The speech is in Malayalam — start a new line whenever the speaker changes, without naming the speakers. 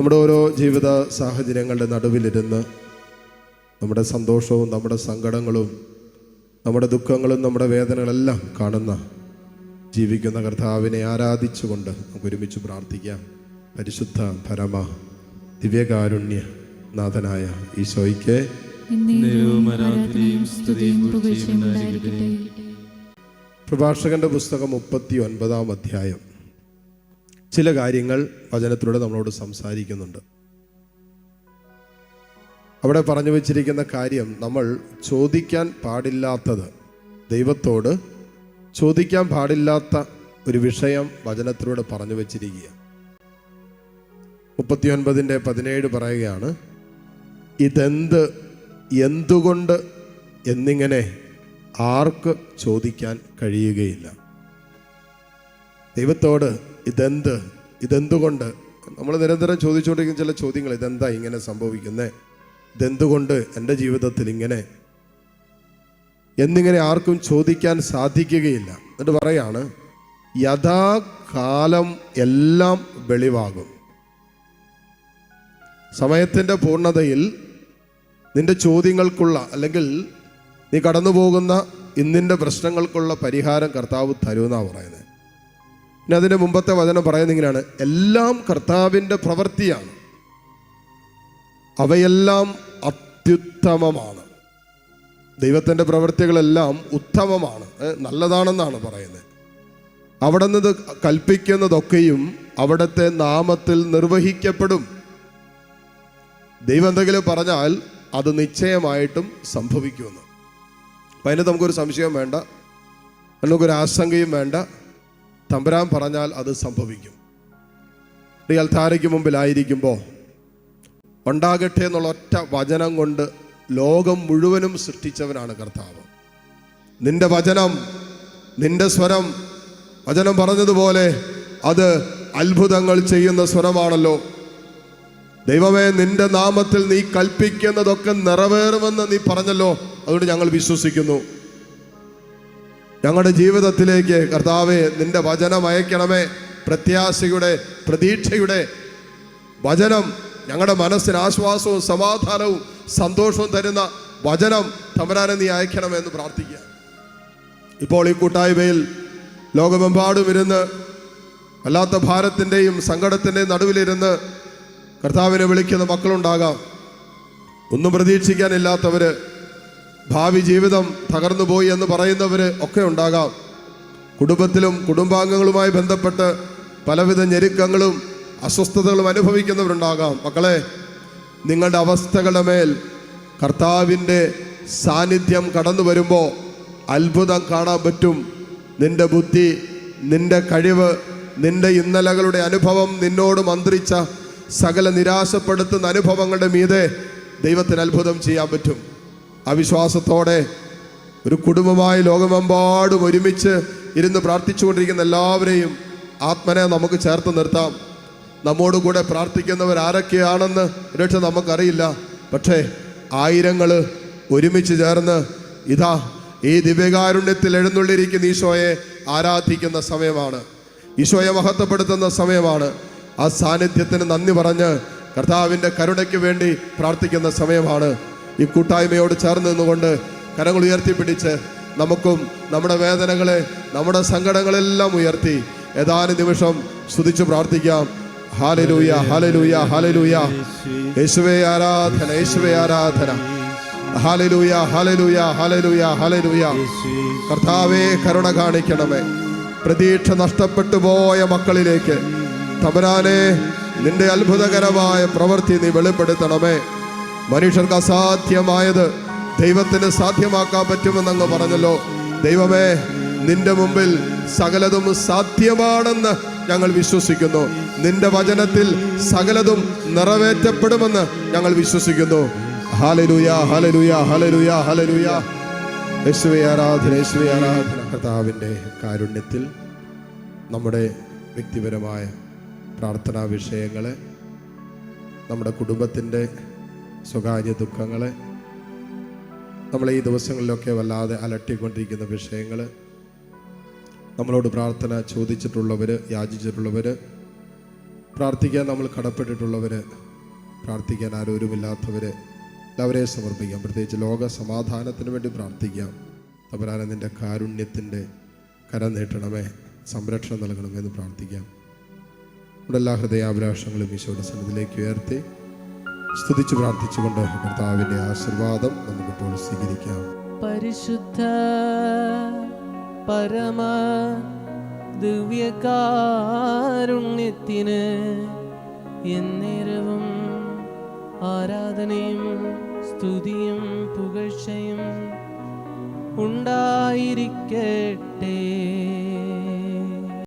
നമ്മുടെ ഓരോ ജീവിത സാഹചര്യങ്ങളുടെ നടുവിലിരുന്ന് നമ്മുടെ സന്തോഷവും നമ്മുടെ സങ്കടങ്ങളും നമ്മുടെ ദുഃഖങ്ങളും നമ്മുടെ വേദനകളെല്ലാം കാണുന്ന ജീവിക്കുന്ന കർത്താവിനെ ആരാധിച്ചുകൊണ്ട് നമുക്ക് ഒരുമിച്ച് പ്രാർത്ഥിക്കാം. പരിശുദ്ധ പരമ ദിവ്യകാരുണ്യ നാഥനായ ഈശോയ്ക്ക് പ്രഭാഷകന്റെ പുസ്തകം മുപ്പത്തി ഒൻപതാം അധ്യായം. ചില കാര്യങ്ങൾ വചനത്തിലൂടെ നമ്മളോട് സംസാരിക്കുന്നുണ്ട്. അവിടെ പറഞ്ഞു വച്ചിരിക്കുന്ന കാര്യം നമ്മൾ ചോദിക്കാൻ പാടില്ലാത്തത് ദൈവത്തോട് ചോദിക്കാൻ പാടില്ലാത്ത ഒരു വിഷയം വചനത്തിലൂടെ പറഞ്ഞു വച്ചിരിക്കുക മുപ്പത്തിയൊൻപതിന്റെ പതിനേഴ് പറയുകയാണ് ഇതെന്ത് എന്തുകൊണ്ട് എന്നിങ്ങനെ ആർക്ക് ചോദിക്കാൻ കഴിയുകയില്ല? ദൈവത്തോട് ഇതെന്ത്? ഇതെന്തുകൊണ്ട്? നമ്മൾ നിരന്തരം ചോദിച്ചുകൊണ്ടിരിക്കുന്ന ചില ചോദ്യങ്ങൾ ഇതെന്താ ഇങ്ങനെ സംഭവിക്കുന്നത് ഇതെന്തുകൊണ്ട് എന്റെ ജീവിതത്തിൽ ഇങ്ങനെ? എന്നിങ്ങനെ ആർക്കും ചോദിക്കാൻ സാധിക്കുകയില്ല. എന്നിട്ട് പറയാണ് യഥാകാലം എല്ലാം വെളിവാകും. സമയത്തിന്റെ പൂർണതയിൽ നിന്റെ ചോദ്യങ്ങൾക്കുള്ള അല്ലെങ്കിൽ നീ കടന്നു പോകുന്ന ഇന്നിന്റെ പ്രശ്നങ്ങൾക്കുള്ള പരിഹാരം കർത്താവ് തരുമെന്നാണ് പറയുന്നത് പിന്നെ അതിന്റെ മുമ്പത്തെ വചനം പറയുന്നത് ഇങ്ങനെയാണ്. എല്ലാം കർത്താവിന്റെ പ്രവൃത്തിയാണ്. അവയെല്ലാം അത്യുത്തമമാണ്. ദൈവത്തിന്റെ പ്രവൃത്തികളെല്ലാം ഉത്തമമാണ്. നല്ലതാണെന്നാണ് പറയുന്നത്. അവിടെ നിന്ന് കൽപ്പിക്കുന്നതൊക്കെയും അവിടുത്തെ നാമത്തിൽ നിർവഹിക്കപ്പെടും. ദൈവം എന്തെങ്കിലും പറഞ്ഞാൽ അത് നിശ്ചയമായിട്ടും സംഭവിക്കുമെന്ന്. അപ്പം അതിന് നമുക്കൊരു സംശയം വേണ്ട. നമുക്കൊരു ആശങ്കയും വേണ്ട. തമ്പുരാൻ പറഞ്ഞാൽ അത് സംഭവിക്കും. റിയൽ താരയ്ക്ക് മുമ്പിലായിരിക്കുമ്പോൾ ഉണ്ടാകട്ടെ എന്നുള്ള ഒറ്റ വചനം കൊണ്ട് ലോകം മുഴുവനും സൃഷ്ടിച്ചവനാണ് കർത്താവ്. നിന്റെ വചനം നിന്റെ സ്വരം വചനം പറഞ്ഞതുപോലെ അത് അത്ഭുതങ്ങൾ ചെയ്യുന്ന സ്വരമാണല്ലോ. ദൈവമേ നിന്റെ നാമത്തിൽ നീ കൽപ്പിക്കുന്നതൊക്കെ നിറവേറുമെന്ന് നീ പറഞ്ഞല്ലോ. അതുകൊണ്ട് ഞങ്ങൾ വിശ്വസിക്കുന്നു. ഞങ്ങളുടെ ജീവിതത്തിലേക്ക് കർത്താവെ നിന്റെ വചനം അയക്കണമേ. പ്രത്യാശയുടെ പ്രതീക്ഷയുടെ വചനം ഞങ്ങളുടെ മനസ്സിന് ആശ്വാസവും സമാധാനവും സന്തോഷവും തരുന്ന വചനം തമരാനെ നീ അയക്കണമെന്ന് പ്രാർത്ഥിക്കുക. ഇപ്പോൾ ഈ കൂട്ടായ്മയിൽ ലോകമെമ്പാടും ഇരുന്ന് വല്ലാത്ത ഭാരത്തിന്റെയും സങ്കടത്തിന്റെയും നടുവിലിരുന്ന് കർത്താവിനെ വിളിക്കുന്ന മക്കളുണ്ടാകാം. ഒന്നും പ്രതീക്ഷിക്കാനില്ലാത്തവര് ഭാവി ജീവിതം തകർന്നു പോയി എന്ന് പറയുന്നവര് ഒക്കെ ഉണ്ടാകാം. കുടുംബത്തിലും കുടുംബാംഗങ്ങളുമായി ബന്ധപ്പെട്ട് പലവിധ ഞെരുക്കങ്ങളും അസ്വസ്ഥതകളും അനുഭവിക്കുന്നവരുണ്ടാകാം. മക്കളെ നിങ്ങളുടെ അവസ്ഥകളുടെ മേൽ കർത്താവിന്റെ സാന്നിധ്യം കടന്നു വരുമ്പോൾ അത്ഭുതം കാണാൻ പറ്റും. നിന്റെ ബുദ്ധി നിന്റെ കഴിവ് നിന്റെ ഇന്നലകളുടെ അനുഭവം നിന്നോട് മന്ത്രിച്ച സകല നിരാശപ്പെടുത്തുന്ന അനുഭവങ്ങളുടെ മീതെ ദൈവത്തിന് അത്ഭുതം ചെയ്യാൻ പറ്റും. അവിശ്വാസത്തോടെ ഒരു കുടുംബമായി ലോകമെമ്പാടും ഒരുമിച്ച് ഇരുന്ന് പ്രാർത്ഥിച്ചുകൊണ്ടിരിക്കുന്ന എല്ലാവരെയും ആത്മനെ നമുക്ക് ചേർത്ത് നിർത്താം. നമ്മോട് കൂടെ പ്രാർത്ഥിക്കുന്നവർ ആരൊക്കെയാണെന്ന് രക്ഷ നമുക്കറിയില്ല. പക്ഷേ ആയിരങ്ങൾ ഒരുമിച്ച് ചേർന്ന് ഇതാ ഈ ദിവ്യകാരുണ്യത്തിൽ എഴുന്നള്ളിരിക്കുന്ന ഈശോയെ ആരാധിക്കുന്ന സമയമാണ്. ഈശോയെ മഹത്വപ്പെടുത്തുന്ന സമയമാണ്. ആ സാന്നിധ്യത്തിന് നന്ദി പറഞ്ഞ് കർത്താവിന്റെ കരുണയ്ക്ക് വേണ്ടി പ്രാർത്ഥിക്കുന്ന സമയമാണ്. ഈ കൂട്ടായ്മയോട് ചേർന്ന് നിന്നുകൊണ്ട് കരങ്ങൾ ഉയർത്തിപ്പിടിച്ച് നമുക്കും നമ്മുടെ വേദനകളെ നമ്മുടെ സങ്കടങ്ങളെല്ലാം ഉയർത്തി ഏതാനും നിമിഷം സ്തുതിച്ച് പ്രാർത്ഥിക്കാം. ഹാലലൂയ ഹാലലൂയ ഹാലലൂയ യേശുവേ ആരാധന യേശുവേ ആരാധന. ഹാലലൂയ ഹാലലൂയ ഹാലലൂയ ഹാലലൂയ കർത്താവേ കരുണ കാണിക്കണമേ. പ്രതീക്ഷ നഷ്ടപ്പെട്ടു പോയ മക്കളിലേക്ക്. തമരാനെ നിന്റെ അത്ഭുതകരമായ പ്രവൃത്തി നീ വെളിപ്പെടുത്തണമേ. മനുഷ്യർക്ക് അസാധ്യമായത് ദൈവത്തിന് സാധ്യമാക്കാൻ പറ്റുമെന്ന് അങ്ങ് പറഞ്ഞല്ലോ. ദൈവമേ നിന്റെ മുമ്പിൽ സകലതും സാധ്യമാണെന്ന് ഞങ്ങൾ വിശ്വസിക്കുന്നു. നിന്റെ വചനത്തിൽ സകലതും നിറവേറ്റപ്പെടുമെന്ന് ഞങ്ങൾ വിശ്വസിക്കുന്നു. ഹാലലൂയ ഹാലലൂയ ഹാലലൂയ ഹാലലൂയ ആരാധന ആരാധന. കർത്താവിന്റെ കാരുണ്യത്തിൽ നമ്മുടെ വ്യക്തിപരമായ പ്രാർത്ഥനാ വിഷയങ്ങളെ നമ്മുടെ കുടുംബത്തിന്റെ സ്വകാര്യ ദുഃഖങ്ങളെ നമ്മളെ ഈ ദിവസങ്ങളിലൊക്കെ വല്ലാതെ അലട്ടിക്കൊണ്ടിരിക്കുന്ന വിഷയങ്ങൾ നമ്മളോട് പ്രാർത്ഥന ചോദിച്ചിട്ടുള്ളവർ യാചിച്ചിട്ടുള്ളവർ പ്രാർത്ഥിക്കാൻ നമ്മൾ കടപ്പെട്ടിട്ടുള്ളവർ പ്രാർത്ഥിക്കാൻ ആരോരുമില്ലാത്തവർ എല്ലാവരെയും സമർപ്പിക്കാം. പ്രത്യേകിച്ച് ലോക സമാധാനത്തിന് വേണ്ടി പ്രാർത്ഥിക്കാം. തമ്പുരാനെ നിന്റെ കാരുണ്യത്തിന്റെ കരം നീട്ടണമേ സംരക്ഷണം നൽകണമേ എന്ന് പ്രാർത്ഥിക്കാം. നമ്മുടെ എല്ലാ ഹൃദയാഭിലാഷങ്ങളും ഈശോയുടെ സന്നിധിയിലേക്ക് ഉയർത്തി സ്തുതിച്ച് പ്രാർത്ഥിച്ചുകൊണ്ട് കർത്താവിന്റെ ആശീർവാദം നമുക്കിപ്പോൾ സ്വീകരിക്കാം.
പരിശുദ്ധ പരമ ദിവ്യകാരുണ്യത്തിന് എന്നേരവും ആരാധനയും സ്തുതിയും പുകഴ്ചയും ഉണ്ടായിരിക്കട്ടെ.